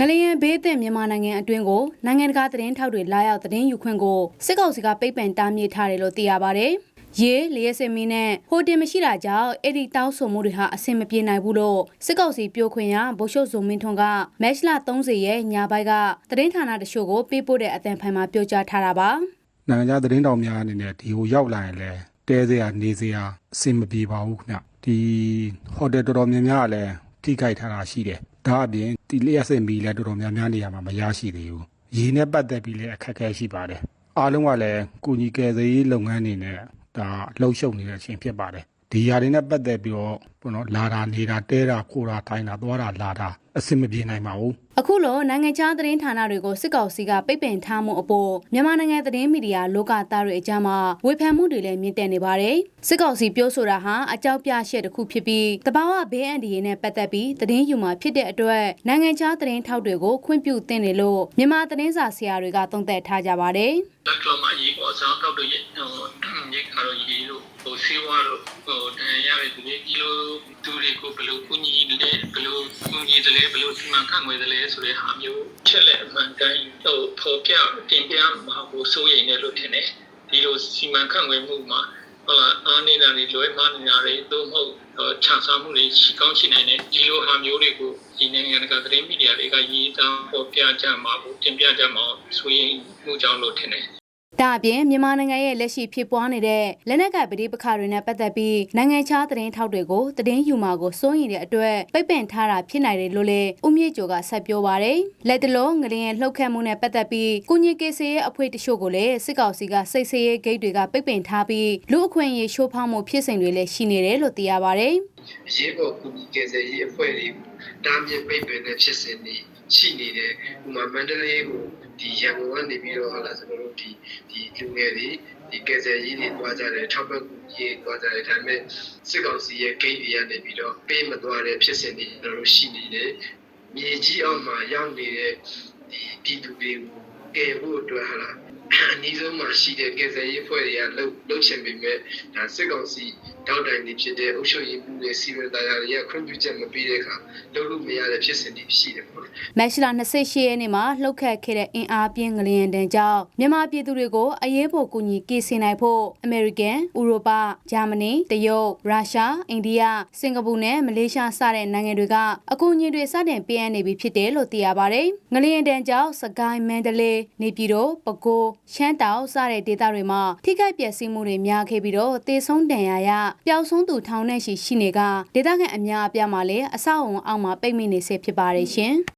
ငလျင်ဘေးသင့်မြန်မာနိုင်ငံအတွင်းကိုနိုင်ငံတကာသတင်းထောက်တွေလာရောက်သတင်းယူခွင့်ကိုစစ်ကောင်စီကပိတ်ပင်တားမြစ်ထားတယ်လို့သိရပါဗျ။ရေလျက်စင်မင်းနဲ့ဟိုတင်မရှိတာကြောင့်အဲ့ဒီတောင်းဆိုမှုတွေဟာအဆင်မပြေနိုင်ဘူးလို့စစ်ကောင်စီပြောခွင့်ရဗိုလ်ချုပ်ဇုံမင်းထွန်းကမက်ရှလာ30ရဲ့ညပိုင်းကသတင်းဌာနတချို့ကိုပေးပို့တဲ့အသံဖိုင်မှာပြောကြားထားတာပါ။နိုင်ငံခြားသတင်းတောင်များအနေနဲ့ဒီကိုရောက်လာရင်လည်းတဲစရာနေစရာအဆင်မပြေပါဘူးခင်ဗျဒီဟိုတယ်တော်တော်များများကလည်းထိခိုက်ထားတာရှိတယ်ဒါအပြင် ဒီလျှက်စင်မီလည်းတော်တော်များများနေရာမှာမရရှိသေးဘူးရေနဲ့ပတ်သက်ပြီးလည်းအခက်အခဲရှိပါတယ်အားလုံးကလည်းကုညီကယ်ဆယ်ရေးလုပ်ငန်းတွေနဲ့ဒါလှုပ်ရှုပ်နေတဲ့အချိန်ဖြစ်ပါတယ် ဒီຢာတွေနဲ့ပတ်သက်ပြီးတော့ဘုနော်လာတာနေတာတဲတာခိုတာထိုင်းတာသွားတာလာတာအဆင်မပြေနိုင်ပါဘူးအခုလိုနိုင်ငံခြားသတင်းဌာနတွေကိုစစ်ကောင်စီကပိတ်ပင်ထားမှုအပေါ်မြန်မာနိုင်ငံသတင်းမီဒီယာလောကသားတွေအကြားမှာဝေဖန်မှုတွေလည်းမြင့်တက်နေပါတယ်။စစ်ကောင်စီပြောဆိုတာဟာအကြောက်ပြရှက်တစ်ခုဖြစ်ပြီးတဘာဝဘေးအန္တရာယ်နဲ့ပတ်သက်ပြီးသတင်းယူမှာဖြစ်တဲ့အတွက်နိုင်ငံခြားသတင်းထောက်တွေကိုခွင့်ပြုသင့်တယ်လို့မြန်မာသတင်းစာဆရာတွေကသုံးသပ်ထားကြပါတယ်။လက်ကလမှာရေးပေါ်ဆောင်တောက်တို့ရေဟိုရေခါတော့ရေးလို့ဟိုဆေးဝါးလို့ဟိုတန်ရရတဲ့ဒီဒီလိုသူတွေကိုဘယ်လိုကူညီလဲဘယ်လိုကူညီတယ်လဲဘယ်လိုစီမံခန့်ခွဲတယ်လဲဆိုတဲ့ဟာမျိုးချက်လက်အမှန်တမ်းဟိုပေါ်ပြတင်ပြမှာကိုစိုးရိမ်တယ်လို့ထင်တယ်ဒီလိုစီမံခန့်ခွဲမှုမှာဟုတ်လားအားနေတာတွေလွဲမှားနေတာတွေသို့မဟုတ်ခြံစားမှုတွေရှိကောင်းရှိနိုင်တယ်ဒီလိုဟာမျိုးတွေကိုဒီနိုင်ငံတကာသတင်းမီဒီယာတွေကရေးသားပေါ်ပြကြမှာကိုတင်ပြကြမှာဆိုရင်မှုကြောင့်လို့ထင်တယ် ဒါအပြင်မြန်မာနိုင်ငံရဲ့လက်ရှိဖြစ်ပွားနေတဲ့လက်နက်ကပဋိပက္ခတွေနဲ့ပတ်သက်ပြီးနိုင်ငံခြားသတင်းထောက်တွေကိုသတင်းယူမှာကိုစိုးရိမ်တဲ့အတွက်ပိတ်ပင်ထားတာဖြစ်နိုင်တယ်လို့လည်းဦးမြင့်ကျော်ကဆက်ပြောပါရယ်လက်တလုံးငလျင်လှုပ်ခတ်မှုနဲ့ပတ်သက်ပြီးကုညကေဆေးရဲ့အဖွဲ့တချို့ကိုလည်းစစ်ကောင်စီကစိတ်ဆေးရေးဂိတ်တွေကပိတ်ပင်ထားပြီးလူအခွင့်အရေးရှိုးဖောက်မှုဖြစ်စဉ်တွေလည်းရှိနေတယ်လို့သိရပါရယ်အရေးပေါ်ကူညီကယ်ဆယ်ရေးအဖွဲ့တွေတားမြစ်ပိတ်ပင်တဲ့ဖြစ်စဉ်တွေရှိနေတယ်။ဥပမာမန္တလေးကို ဒီရန်ကုန်ကနေပြီးတော့ဟာလာကျွန်တော်တို့ဒီဒီလူငယ်တွေဒီကယ်ဆယ်ရေးတွေတွားကြတယ်ထောက်ပံ့ကူညီရေးတွားကြတယ်ဒါပေမဲ့စစ်ကောင်စီရဲ့ဂိတ်တွေကနေပြီးတော့ပေးမသွားတဲ့ဖြစ်စဉ်တွေကျွန်တော်တို့ရှိနေတယ်။မြေကြီးအောက်မှာရောက်နေတဲ့ဒီပြည်သူတွေကိုကယ်ဖို့အတွက်ဟာလာအနည်းဆုံးမှာရှိတဲ့ကယ်ဆယ်ရေးအဖွဲ့တွေကလှုပ်လှုပ်ချင်ပေမဲ့ဒါစစ်ကောင်စီ တောက်တိုင်တွေဖြစ်တဲ့အုပ်ချုပ်ရေးမှုတွေစီမံတရားတွေကခွင့်ပြုချက်မပေးတဲ့အခါလုပ်လို့မရတဲ့ဖြစ်စဉ်တွေရှိတယ်ပေါ့လေမက်ရှလာ28ရက်နေ့မှာလှုပ်ခတ်ခဲ့တဲ့အင်အားပြင်းငလျင်တန်းကြောင့်မြန်မာပြည်သူတွေကိုအရေးပေါ်ကူညီကယ်ဆယ်နိုင်ဖို့အမေရိကန်၊ဥရောပ၊ဂျာမနီ၊တရုတ်၊ရုရှား၊အိန္ဒိယ၊စင်ကာပူနဲ့မလေးရှားစတဲ့နိုင်ငံတွေကအကူအညီတွေစတင်ပေးအပ်နေပြီဖြစ်တယ်လို့သိရပါတယ်။ငလျင်တန်းကြောင့်စကိုင်းမန္တလေး၊နေပြည်တော်၊ပဲခူး၊ရှမ်းတောင်စတဲ့ဒေသတွေမှာထိခိုက်ပျက်စီးမှုတွေများခဲ့ပြီးတော့တေဆုံးဒဏ်ရာရပျောက်ဆုံးသူထောင်နဲ့ရှိရှိနေကဒေသခံအများအပြားမှာလည်းအဆောက်အုံအောက်မှာပိတ်မိနေဆဲဖြစ်ပါတယ်ရှင်။